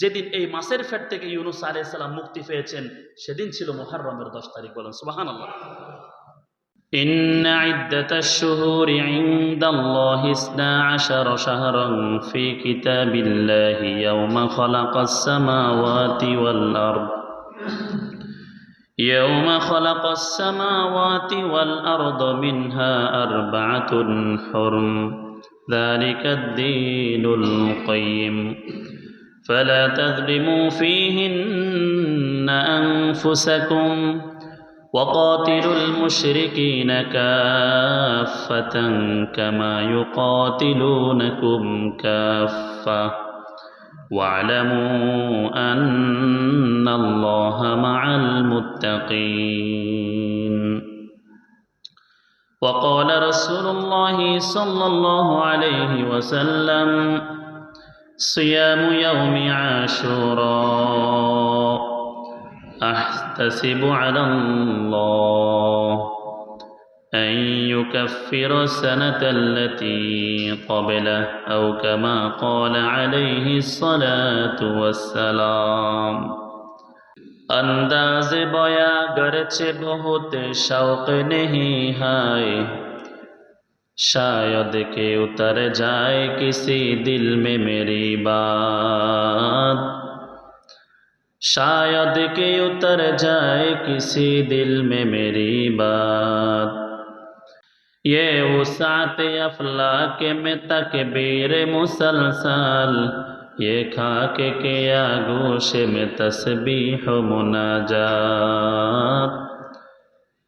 যেদিন এই মাসের ফেট থেকে ইউনুস আলাইসাল্লাম মুক্তি পেয়েছেন সেদিন ছিল মোহাররমের দশ তারিখ বলেন সুবাহান আল্লাহ إن عدة الشهور عند الله اثنا عشر شهرا في كتاب الله يوم خلق السماوات والأرض يوم خلق السماوات والأرض منها أربعة حرم ذلك الدين القيم فلا تظلموا فيهن أنفسكم وقاتلوا المشركين كافة كما يقاتلونكم كافة. واعلموا أن الله مع المتقين. وقال رسول الله صلى الله عليه وسلم صيام يوم عاشوراء. أحتسب على الله أن يكفر السنة التي قبله أو كما قال عليه الصلاة والسلام. انداز بیا گرچہ بہت شوق نہیں शायद के उतर जाए किसी दिल में मेरी बात। शायद के उतर जाए किसी दिल में मेरी बात। ये वसात अफला के में तकबीर मुसलसल, ये खाके के आगोश में तस्बीह मुनाजात।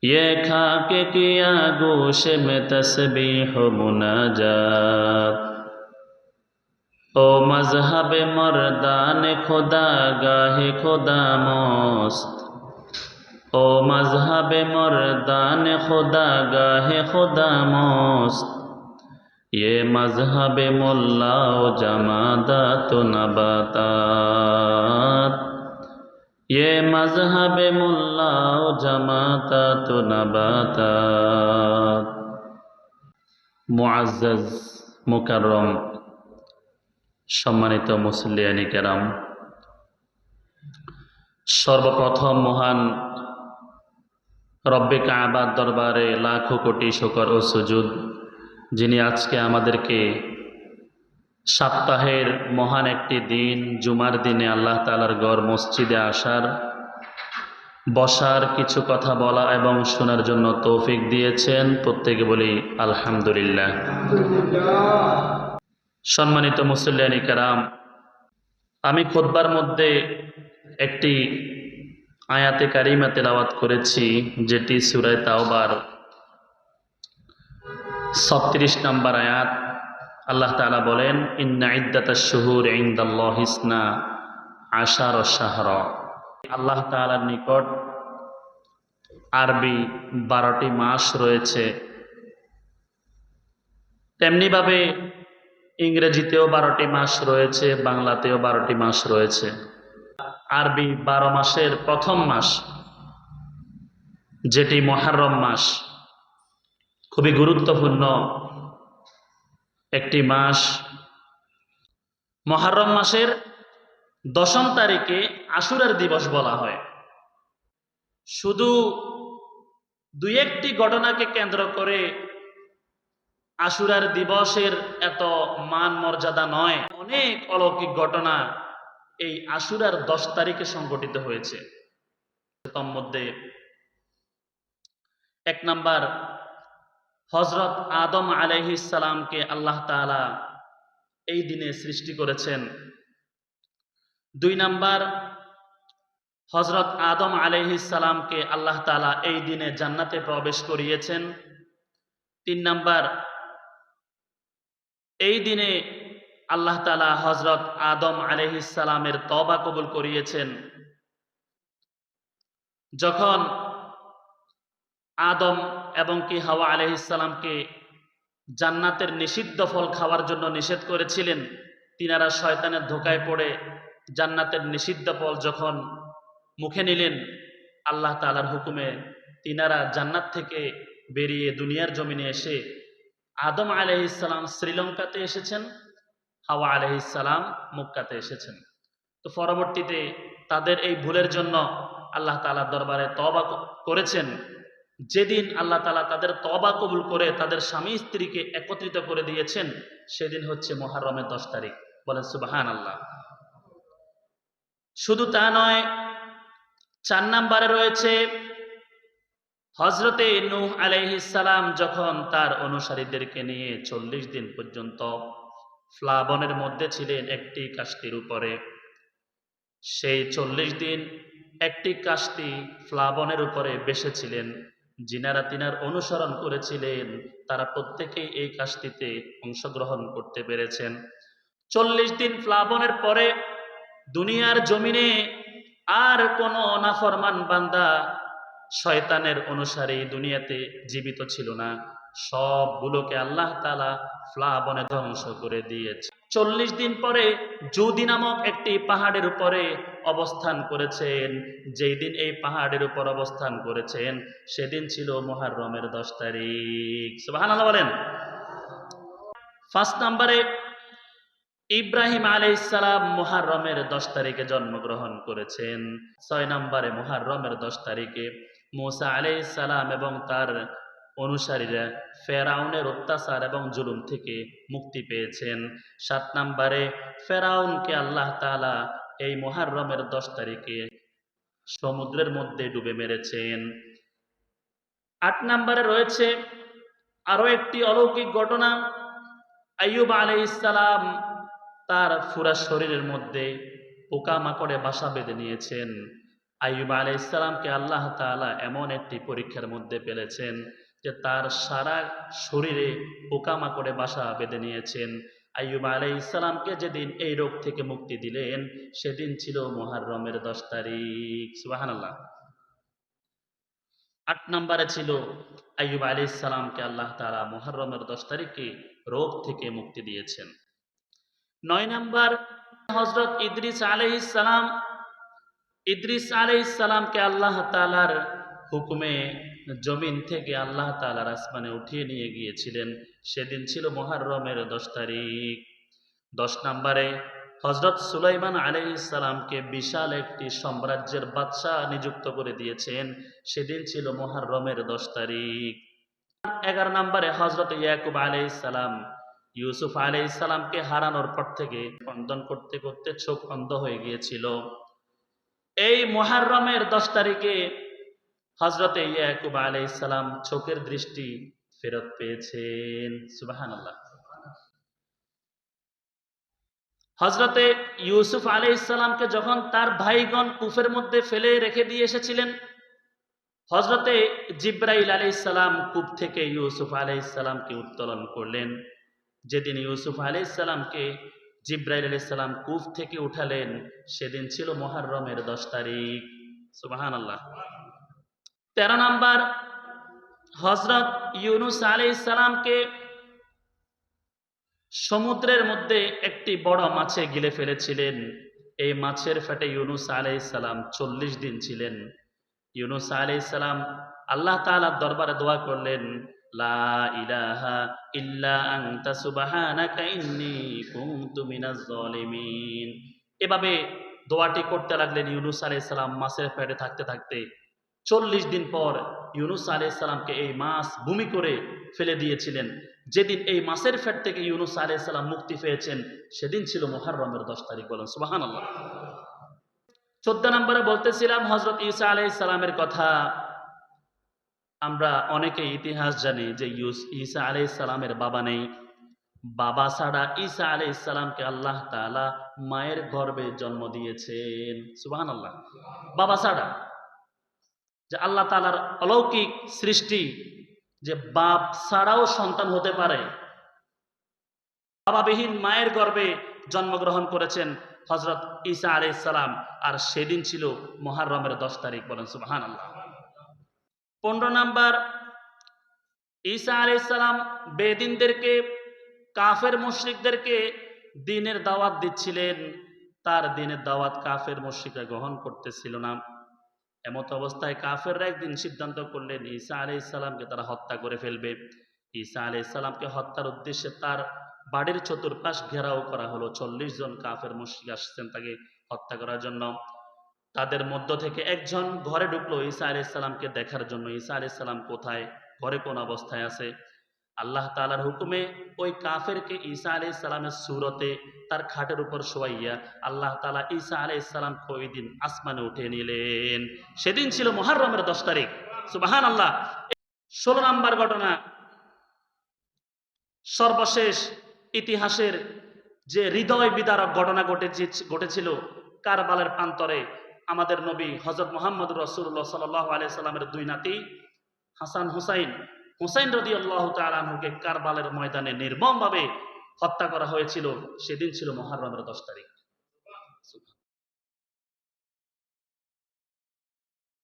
یہ کھا کے کیا گوش میں تسبیح و مناجات او مذہب مردان خدا گاہ خدا موست او مذہب مردان خدا گاہ خدا موست یہ مذہب ملا و جمادات و نباتات ये मजहब मुल्ला जमातात नबातात মুআজ্জাজ মুকাররম সম্মানিত মুসল্লিয়ানি কেরাম সর্বপ্রথম মহান রব্বে কাবার দরবারে লাখো কোটি শকর ও সুজুদ যিনি আজকে আমাদেরকে সপ্তাহের মহান একটি দিন, জুমার দিনে আল্লাহ তালার গড় মসজিদে আসার। বসার কিছু কথা বলা এবং শোনার জন্য তৌফিক দিয়েছেন। প্রত্যেকে বলি, আলহামদুলিল্লাহ। সম্মানিত মুসল্লানি কারাম, আমি খোদবার মধ্যে একটি আয়াতে কারিমা তেলাওয়াত করেছি, যেটি সুরায় তাওবার ছত্রিশ নম্বর আয়াত। আল্লাহ তালা বলেন, ইন্না ইদ্দাতা শুহুর ইন্দাল্লাহ ইসনা আশার শাহর। আল্লাহ তালার নিকট আরবি বারোটি মাস রয়েছে। তেমনিভাবে ইংরেজিতেও বারোটি মাস রয়েছে, বাংলাতেও বারোটি মাস রয়েছে। আরবি বারো মাসের প্রথম মাস, যেটি মহারম মাস, খুবই গুরুত্বপূর্ণ একটি মাস। মহারম মাসের দশম তারিখে আশুরার দিবস বলা হয়। শুধু দুই একটি ঘটনাকে কেন্দ্র করে আশুরার দিবসের এত মান মর্যাদা নয়। অনেক অলৌকিক ঘটনা এই আশুরার দশ তারিখে সংঘটিত হয়েছে। তন্মধ্যে এক নাম্বার হজরত আদম আলাইহিসালামকে আল্লাহ তালা এই দিনে সৃষ্টি করেছেন। দুই নাম্বার হজরত আদম আলাইহিসালামকে আল্লাহ তালা এই দিনে জান্নাতে প্রবেশ করিয়েছেন। তিন নাম্বার, এই দিনে আল্লাহ তালা হজরত আদম আলহিসালামের তবা কবুল করিয়েছেন। যখন আদম এবং কি হাওয়া আলহিসাল্লামকে জান্নাতের নিষিদ্ধ ফল খাওয়ার জন্য নিষেধ করেছিলেন, তিনারা শয়তানের ধোকায় পড়ে জান্নাতের নিষিদ্ধ ফল যখন মুখে নিলেন, আল্লাহ তালার হুকুমে তিনারা জান্নাত থেকে বেরিয়ে দুনিয়ার জমিনে এসে আদম আলহিসাল্লাম শ্রীলঙ্কাতে এসেছেন, হাওয়া আলহিসাল্লাম মক্কাতে এসেছেন। তো পরবর্তীতে তাদের এই ভুলের জন্য আল্লাহ তালার দরবারে তবা করেছেন। যেদিন আল্লাহ তালা তাদের তবা কবুল করে তাদের স্বামী স্ত্রীকে একত্রিত করে দিয়েছেন, সেদিন হচ্ছে মহারমের দশ তারিখ। বলেন সুবাহান আল্লাহ শুধু তা নয়, চার নাম্বারে রয়েছে হজরতে নূহ আলাইহিসালাম যখন তার অনুসারীদেরকে নিয়ে চল্লিশ দিন পর্যন্ত ফ্লাবনের মধ্যে ছিলেন একটি কাষ্টির উপরে, সেই চল্লিশ দিন একটি কাষ্টি ফ্লাবনের উপরে বেসেছিলেন যিনারা তিনার অনুসরণ করেছিলেন, তারা প্রত্যেকেই এই কাষ্টিতে অংশগ্রহণ করতে পেরেছেন। চল্লিশ দিন প্লাবনের পরে দুনিয়ার জমিনে আর কোনো অনাফরমান বান্দা শয়তানের অনুসারী দুনিয়াতে জীবিত ছিল না। সবগুলোকে আল্লাহ তালা প্লাবনে ধ্বংস করে দিয়েছে। চল্লিশ দিন পরে জুদি নামক একটি পাহাড়ের উপরে অবস্থান করেছেন। যেই দিন এই পাহাড়ের উপর অবস্থান করেছেন, সেদিন ছিল মহারমের দশ তারিখ। সুবাহ বলেন। ফার্স্ট নাম্বারে ইব্রাহিম আলাইসালাম মুহাররমের দশ তারিখে জন্মগ্রহণ করেছেন। ছয় নম্বরে মুহাররমের দশ তারিখে মুসা আলাইসালাম এবং তার অনুসারীরা ফেরাউনের অত্যাচার এবং জুলুম থেকে মুক্তি পেয়েছেন। সাত নম্বরে, ফেরাউনকে আল্লাহ তাআলা এই মুহাররমের দশ তারিখে সমুদ্রের মধ্যে ডুবে মেরেছেন। আট নম্বরে রয়েছে আরও একটি অলৌকিক ঘটনা। আইয়ুব আলাইসালাম তার ফুরা শরীরের মধ্যে পোকামাকড়ে বাসা বেঁধে নিয়েছেন। আইয়ুব আলাইসালামকে আল্লাহ তাআলা এমন একটি পরীক্ষার মধ্যে ফেলেছেন। যে তার সারা শরীরে পোকামাকড়ে বাসা বেঁধে নিয়েছেন। আইয়ুব আলাইসালামকে যেদিন এই রোগ থেকে মুক্তি দিলেন, সেদিন ছিল মুহাররমের দশ তারিখ। সুবাহান আল্লাহ আট নম্বরে ছিল আইয়ুব আলাইসালামকে আল্লাহ তাআলা মুহাররমের দশ তারিখে রোগ থেকে মুক্তি দিয়েছেন। নয় নম্বর হজরত ইদ্রিস আলহিসাম ইদ্রিস আলহিসামকে আল্লাহ তালার হুকুমে জমিন থেকে আল্লাহ তালার আসমানে উঠিয়ে নিয়ে গিয়েছিলেন। সেদিন ছিল মহারমের দশ তারিখ। দশ নম্বরে হজরত সুলাইমান আলহিসামকে বিশাল একটি সাম্রাজ্যের বাদশাহ নিযুক্ত করে দিয়েছেন। সেদিন ছিল মহারমের দশ তারিখ। এগারো নম্বরে হজরত ইয়াকুব আলাইসালাম ইউসুফ আলাই ইসালামকে হারানোর পর থেকে খন্দন করতে করতে চোখ অন্ধ হয়ে গিয়েছিল। এই মহারমের দশ তারিখে হজরতে ইয়াকুব আলাই ইসালাম চোখের দৃষ্টি ফেরত পেয়েছেন। সুবাহান আল্লাহ হজরতে ইউসুফ আলাই ইসালামকে যখন তার ভাইগণ কুফের মধ্যে ফেলে রেখে দিয়ে এসেছিলেন হজরতে জিব্রাইল আলাই ইসালাম কূপ থেকে ইউসুফ আলাই ইসালামকে উত্তোলন করলেন। যেদিন ইউসুফ আলি আলাইসাল্লামকে জিব্রাইল আলি আলাইসাল্লাম কুফ থেকে উঠালেন, সেদিন ছিল মহারমের দশ তারিখ। সুবাহান আল্লাহ তেরো নম্বর হজরত ইউনুস আলাইসাল্লামকে সমুদ্রের মধ্যে একটি বড় মাছে গিলে ফেলেছিলেন। এই মাছের ফেটে ইউনুস আলাইসাল্লাম চল্লিশ দিন ছিলেন। ইউনুস আলাইসাল্লাম আল্লাহ তালার দরবারে দোয়া করলেন, লা এভাবে দোয়াটি করতে লাগলেন ইউনুস আলাইহিস সালাম মাছের পেটে থাকতে থাকতে। চল্লিশ দিন পর ইউনুস আলাইহিস সালামকে এই মাছ ভূমি করে ফেলে দিয়েছিলেন। যেদিন এই মাছের ফেট থেকে ইউনুস আলাইহিস সালাম মুক্তি পেয়েছেন, সেদিন ছিল মুহাররমের দশ তারিখ বলেন, সুবহানাল্লাহ। চোদ্দ নম্বরে বলতেছিলাম হজরত ইসা আলাইহিস সালামের কথা। আমরা অনেকে ইতিহাস জানি যে ইউস ইসা আলাই সালামের বাবা নেই। বাবা ছাড়া ঈসা আলাই সালামকে আল্লাহ তালা মায়ের গর্বে জন্ম দিয়েছেন সুবাহান আল্লাহ বাবা ছাড়া। যে আল্লাহ তালার অলৌকিক সৃষ্টি যে বাপ ছাড়াও সন্তান হতে পারে। বাবাবিহীন মায়ের গর্বে জন্মগ্রহণ করেছেন হজরত ঈসা আলাই সালাম, আর সেদিন ছিল মহারমের দশ তারিখ বলেন সুবাহান আল্লাহ পনেরো নাম্বার, ঈসা আলাইসালাম বেদিনদেরকে, কাফের মুশ্রিকদেরকে দিনের দাওয়াত দিচ্ছিলেন। তার দিনের দাওয়াত কাফের মুশ্রিকরা গ্রহণ করতেছিল না। এমত অবস্থায় কাফেররা একদিন সিদ্ধান্ত করলেন, ঈসা আলি ইসালামকে তারা হত্যা করে ফেলবে। ঈসা আলি ইসালামকে হত্যার উদ্দেশ্যে তার বাড়ির চতুর্পাশ ঘেরাও করা হলো। চল্লিশ জন কাফের মুশিক আসছেন তাকে হত্যা করার জন্য। তাদের মধ্য থেকে একজন ঘরে ঢুকলো ঈসা আলি ইসালামকে দেখার জন্য। ঈসা আলি ইসালাম কোথায়? ঘরে কোন অবস্থায় আছে? আল্লাহ তালার হুকুমে ওই কাফেরকে ঈসা আলাই সালামের সুরতে তার খাটের উপর শোয়াইয়া আল্লাহ তালা ঈসা আলাই সালাম ওই দিন আসমানে উঠে নিলেন। সেদিন ছিল মহারমের দশ তারিখ। সুবাহান আল্লাহ ষোলো নাম্বার ঘটনা। সর্বশেষ ইতিহাসের যে হৃদয় বিদারক ঘটনা ঘটেছে ঘটেছিল কারবালের প্রান্তরে আমাদের নবী হজরত মোহাম্মদ রসুল্লাহ সাল্লাহ আলিয়া সাল্লামের দুই নাতি হাসান হুসাইন হুসাইন রদি আল্লাহ তালুকে কারবালের ময়দানে নির্মমভাবে হত্যা করা হয়েছিল। সেদিন ছিল মহারমের দশ তারিখ।